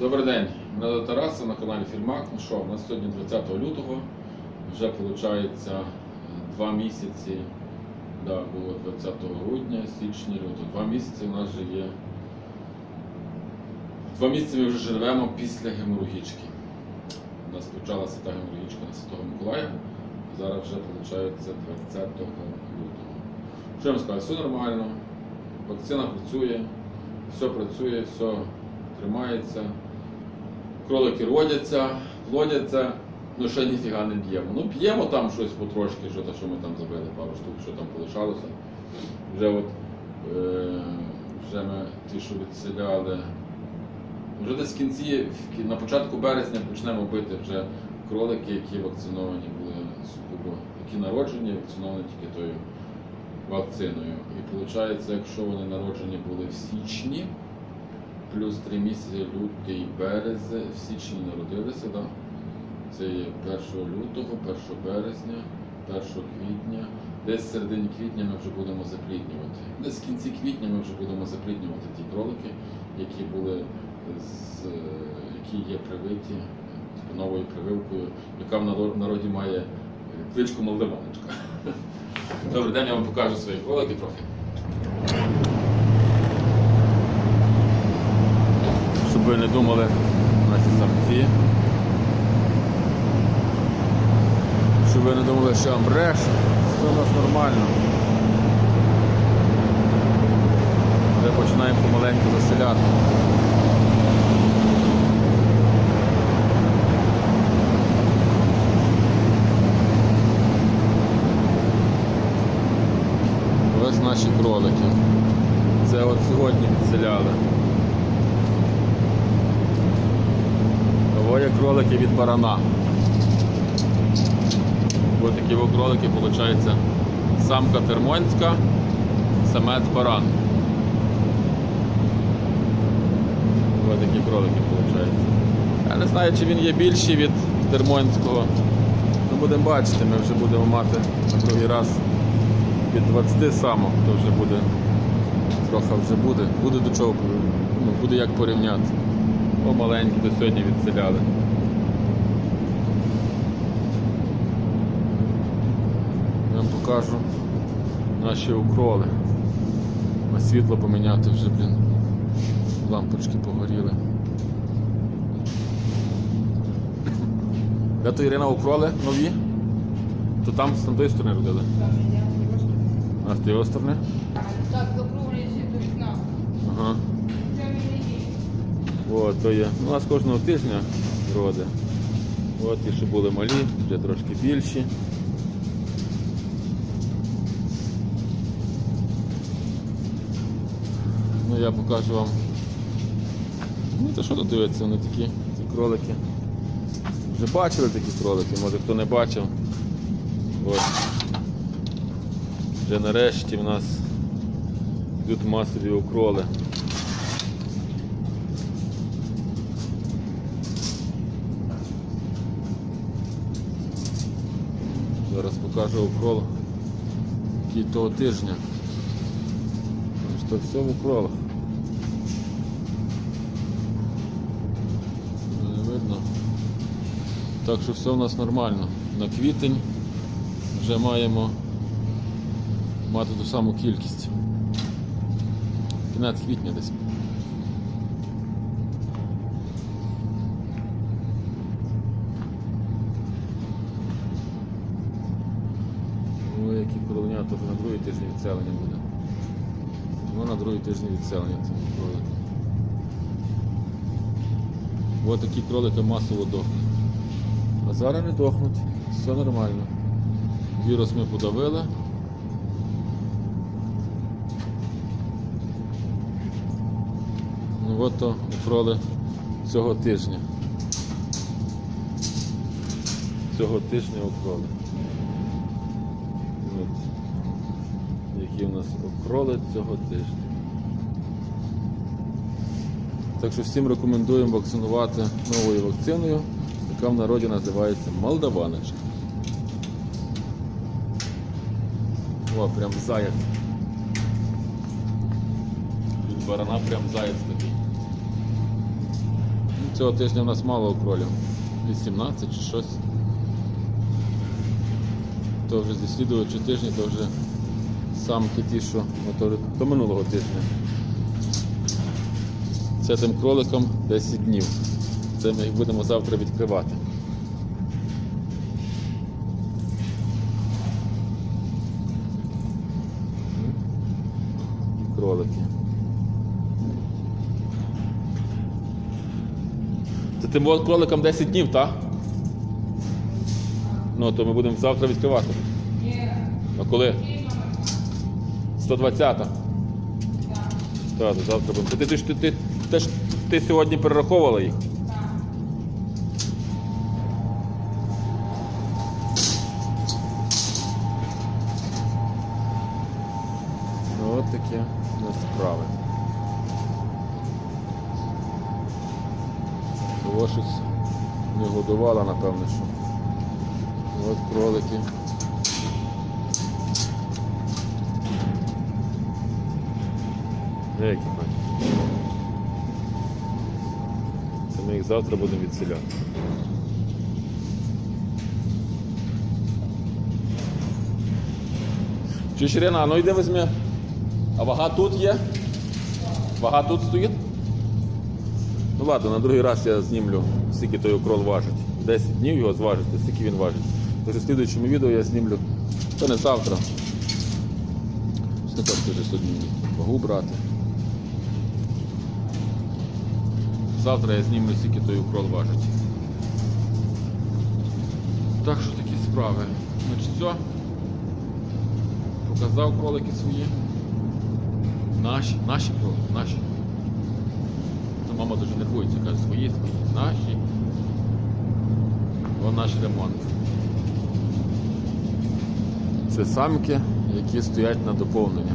Добрий день, мене звати Тарас, ви на каналі Фільмак. Ну що, у нас сьогодні 20 лютого, вже виходить два місяці, да, було 20 грудня, січня, лютого. Два місяці у нас вже є. Два місяці ми вже живемо після геморрагічки. У нас почалася та геморрагічка на Святого Миколая, зараз вже виходить 20 лютого. Що я вам скажу, все нормально, вакцина працює, все працює, все тримається. Кролики родяться, плодяться, ну ще ніфіга не п'ємо. Ну п'ємо там щось потрошки, що, та, що ми там забили, пару штук, що там полишалося. Вже от е, вже ми ті, що відселяли. Вже десь в кінці, на початку березня почнемо бити вже кролики, які вакциновані були сугубо, які народжені, вакциновані тільки тою вакциною. І виходить, якщо вони народжені були в січні, плюс 3 місяці лютий, березень, в січні народилися, да? це є 1 лютого, 1 березня, 1 квітня. Десь в середині квітня ми вже будемо запліднювати. Десь в кінці квітня ми вже будемо запліднювати ті кролики, які були з, які є привиті типу, новою прививкою, яка в наро- народі має е, кличку Молдаваночка. Добрий день, я вам покажу свої кролики трохи. Щоб ви не думали, наші самці. Щоб ви не думали, що я вам бреш, все у нас нормально. Вже починаємо помаленьку заселяти. Ось наші кролики. Це от сьогодні відселяли. Двоє кролики від барана. Ось такі кролики, виходить, самка термонська, самець баран. Ось такі кролики, виходить. Я не знаю, чи він є більший від термонського. Ну, будемо бачити, ми вже будемо мати на другий раз від 20 самок, то вже буде, трохи вже буде, буде до чого, ну, буде як порівняти. О, маленькі до сьогодні відселяли. Я вам покажу наші укроли. На світло поміняти вже, блін. Лампочки погоріли. Де то Ірина укроли нові? То там з тої сторони родили. А з тієї сторони? Так, закруглюється до вікна. Ага. Це мені є. О, то є. У нас кожного тижня роди. От ті, що були малі, вже трошки більші. Ну я покажу вам. Ну то що тут дивиться, вони такі, ці кролики. Вже бачили такі кролики, може хто не бачив. Ось. Вже нарешті в нас йдуть масові укроли. Покажу укрол який того тижня. Що все в укролах. Не видно. Так що все у нас нормально. На квітень вже маємо мати ту саму кількість. Кінець квітня десь. Вже на другий тиждень відселення буде. Ну, на другий тиждень відселення ці кролики. Ось такі кролики масово дохнуть. А зараз не дохнуть, все нормально. Вірус ми подавили. Ну от то кроли цього тижня. Цього тижня укроли. От, які у нас окроли цього тижня. Так що всім рекомендуємо вакцинувати новою вакциною, яка в народі називається Молдаваночка. О, прям заяць. Від барана прям заяць такий. Ну, цього тижня в нас мало кролів. 18 чи щось. То вже зі слідуючого тижня, то вже самки ті, що то, то минулого тижня. Це тим кроликом 10 днів. Це ми їх будемо завтра відкривати. І кролики. Це тим кроликом 10 днів, так? Ну, то ми будемо завтра відкривати. А коли? Який номер? 120-та. Так. Так, завтра будемо. Ти, ти, ти, ти, ти, ти сьогодні перераховувала їх? Ну, от такі у нас справи. Того щось не годувала, напевно, що. От кролики. Які файні. Це ми їх завтра будемо відселяти. Чуєш, Ірина, а ну йди візьми. А вага тут є? Вага тут стоїть? Ну ладно, на другий раз я знімлю, скільки той укрол важить. 10 днів його зважити, скільки він важить. Тож у слідуючому відео я знімлю. Це не завтра. Не так вже сьогодні вагу брати. Завтра я знімлю, скільки той укрол важить. Так що такі справи. Значить, все. Показав кролики свої. Наші, наші кролики, наші. То мама дуже нервується, каже, свої, свої, наші. О, наш ремонт. Це самки, які стоять на доповнення.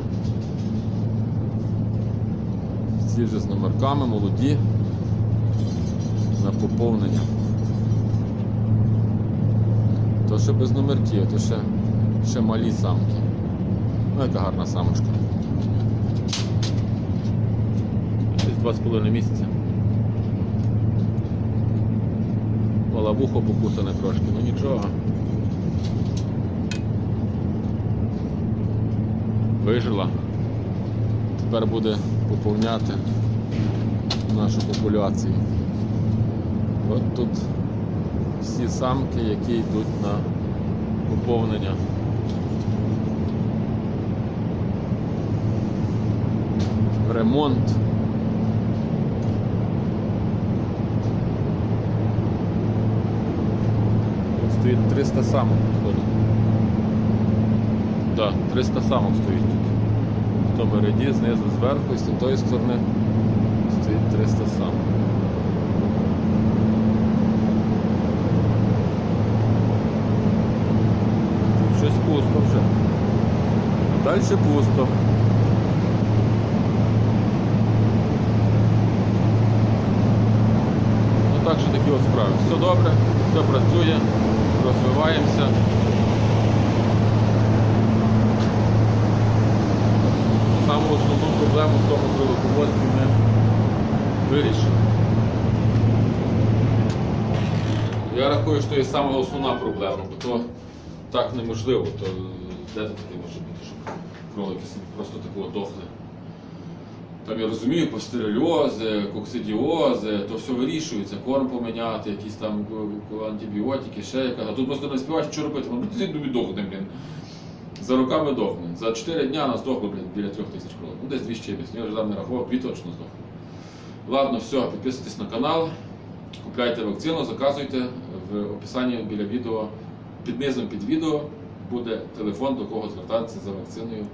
Всі вже з номерками, молоді, на поповнення. То ще без номерків, то ще, ще малі самки. Ну, яка гарна самочка. Десь два з половиною місяця. Балабухо покусане трошки, ну нічого. Вижила. Тепер буде поповняти нашу популяцію. От тут всі самки, які йдуть на поповнення. Ремонт. Тут стоїть 300 самок, походу. Так, 300 самок стоїть тут. В тому ряді, знизу, зверху і з тої сторони стоїть 300 самок. Тут щось пусто вже. А далі пусто. Ну так що такі от справи. Все добре, все працює, розвиваємося. Саму основну проблему в тому крилоководстві ми вирішили. Я рахую, що це саме основна проблема, бо то так неможливо. То де то таке може бути, щоб кролики собі просто такого дохли. Там я розумію, пастерельози, коксидіози, то все вирішується, корм поміняти, якісь там антибіотики, ще яка. А тут просто не співаєш, що робити, ну тобі дохне, блін. За роками дохне. За 4 дня нас дохло, блін, біля 3 тисяч кролик. Ну десь 200 чимось. Я вже там не рахував, 2 точно здохло. Ладно, все, підписуйтесь на канал, купляйте вакцину, заказуйте. В описанні біля відео, під низом під відео буде телефон, до кого звертатися за вакциною.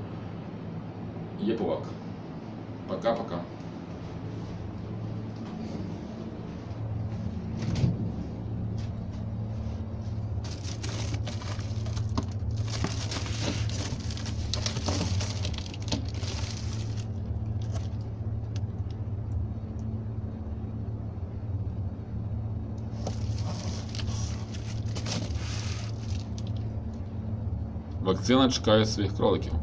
Є повак. Пока-пока. Вакцина чекає своїх кроликів.